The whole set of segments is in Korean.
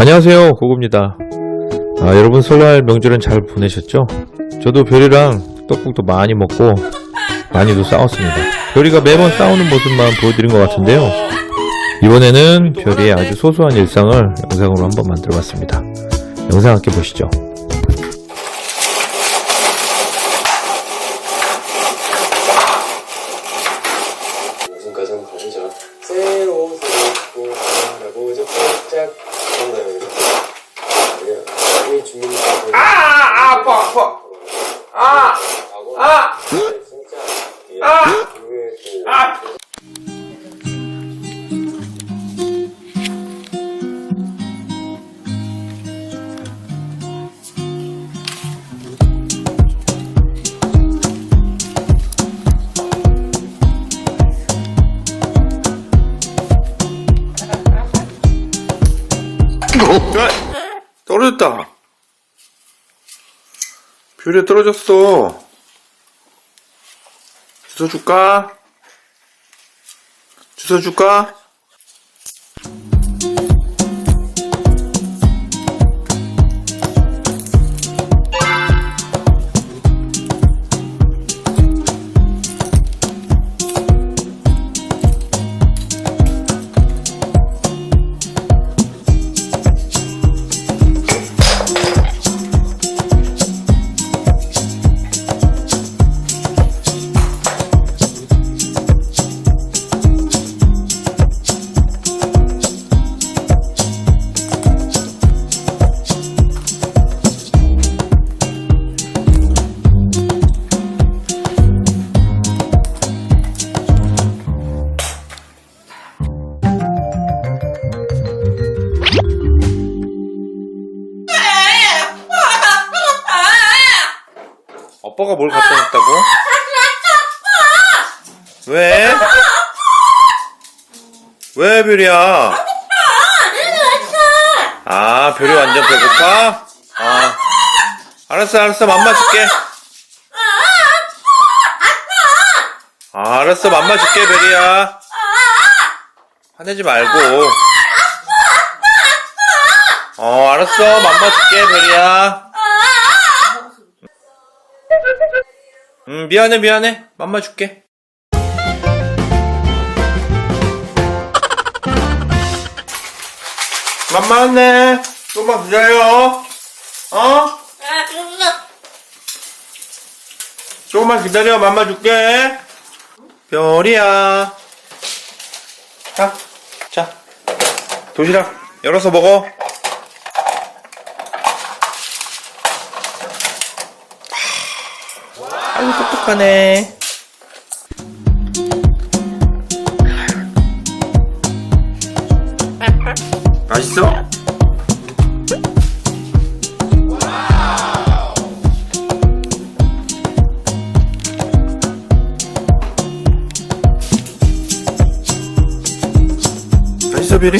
안녕하세요 고구입니다. 아, 여러분 설날 명절은 잘 보내셨죠? 저도 별이랑 떡국도 많이 먹고 많이도 싸웠습니다. 별이가 매번 싸우는 모습만 보여드린 것 같은데요. 이번에는 별이의 아주 소소한 일상을 영상으로 한번 만들어 봤습니다. 영상 함께 보시죠 무슨 가정 가시죠? 새로 새롭고 할아버지 깜짝 그런가요 이거? 아니야 우리 주민들 아! 아! 아파 아파! 아! 아! 진짜 아! 아! 떨어졌다. 뷰에 떨어졌어. 주워 줄까? 주워 줄까? 아빠가 뭘 갖다 놨다고? 왜? 왜 별이야? 아 별이 완전 배고파? 아 알았어 알았어. 맘마 줄게. 아, 알았어. 맘마 줄게 별이야. 화내지 말고. 어 알았어. 맘마 줄게 별이야 음, 미안해, 미안해. 맘마 줄게. 맘마 왔네. 좀만 기다려. 어? 조금만 기다려. 맘마 줄게. 별이야. 자, 자. 도시락 열어서 먹어. 아유, 똑똑하네. 맛있어? 맛있어, 별이?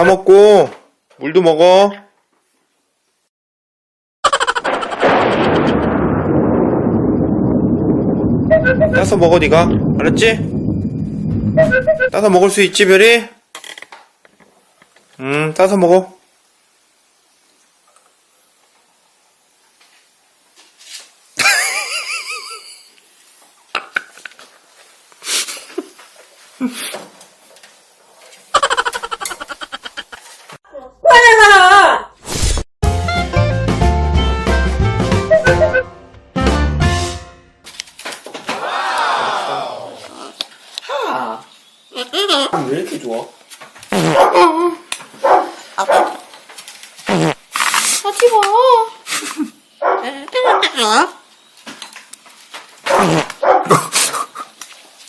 다 먹고, 물도 먹어. 따서 먹어, 니가. 알았지? 따서 먹을 수 있지, 별이? 음, 따서 먹어.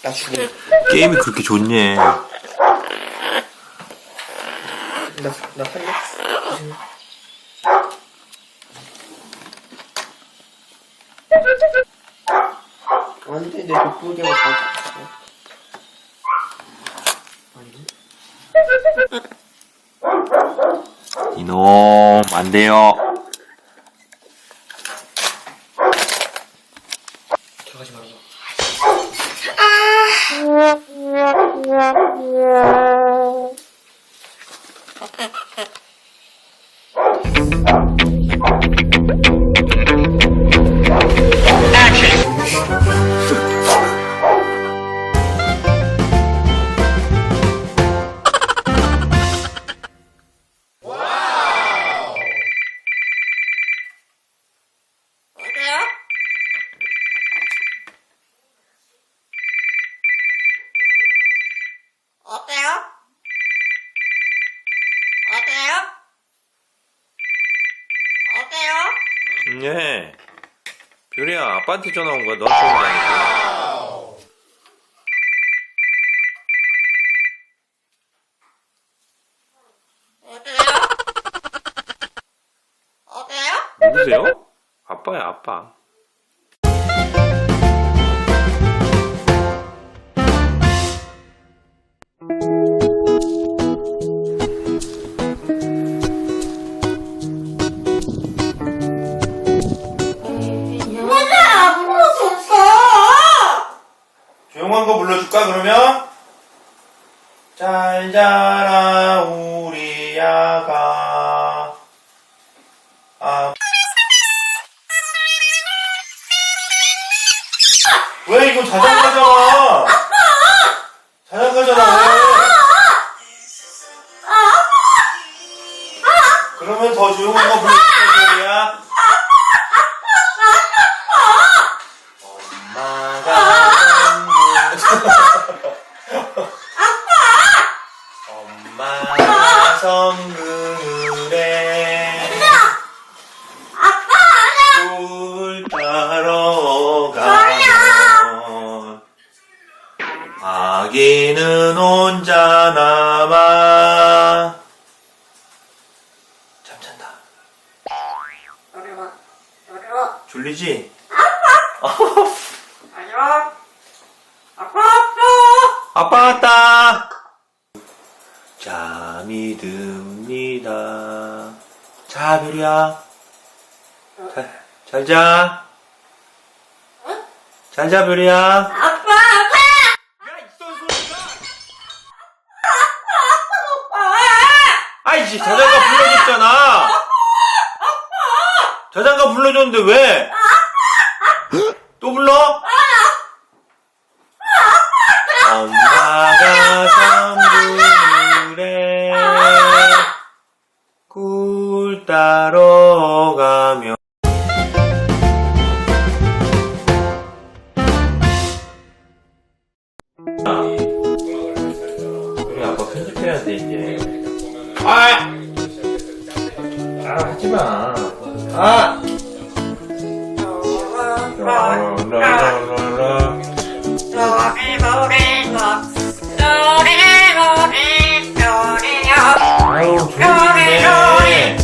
나 죽어. 게임이 그렇게 좋니? 나, 나 살려? 안 돼, 내 돋보기가 다 아니? 이놈 안 돼요. you 네. 별이야 아빠한테 전화 온 거야. 너한테 온거 아니고. 어때요? 어때요? 누구세요? 아빠야 아빠. 조용한 거 불러줄까 그러면? 잘 자라 우리 아가 아. 왜 이거 자장가잖아 자장가잖아 왜 그러면 더 조용한 거 불러줄까 소리야 가면 아기는 혼자 남아 잠잔다 어려워. 어려워. 졸리지? 어려워. 아빠, 아빠! 아빠 왔다. 잠이 듭니다. 자, 별이야. 잘, 잘 자. 잘 자, 별이야. 아빠, 아빠! 야, 있어, 소리가. 아빠! 아이씨, 자장가 불러줬잖아. 자장가 불러줬는데 왜? 또 불러? 해야 돼 이제 아! 아 하지 마 아! 라라라라 아유 조용히 해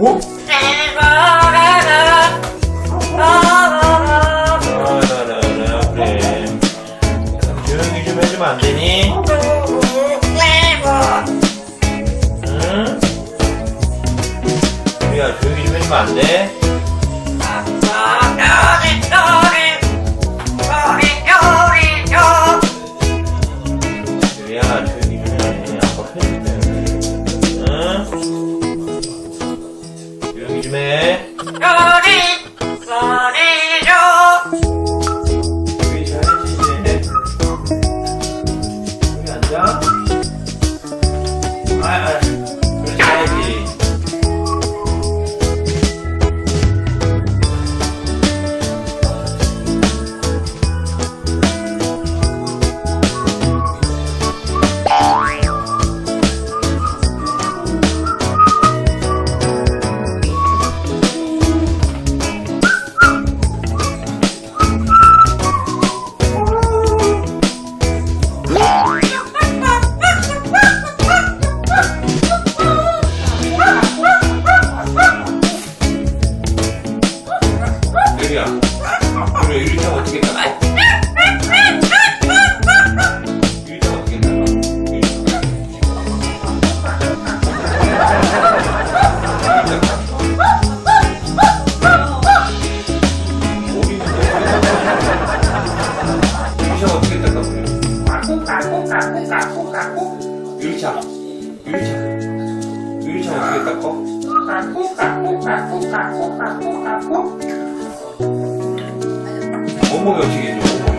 오? 해주면 안 돼? 우리야 조용히 좀 해. 아빠 편집해. 응? 조용히 좀 해. 조용히 잘해지 이제. 여기 앉아. 아, 아, 깎고 깎고. 몸무게 어떻게 좀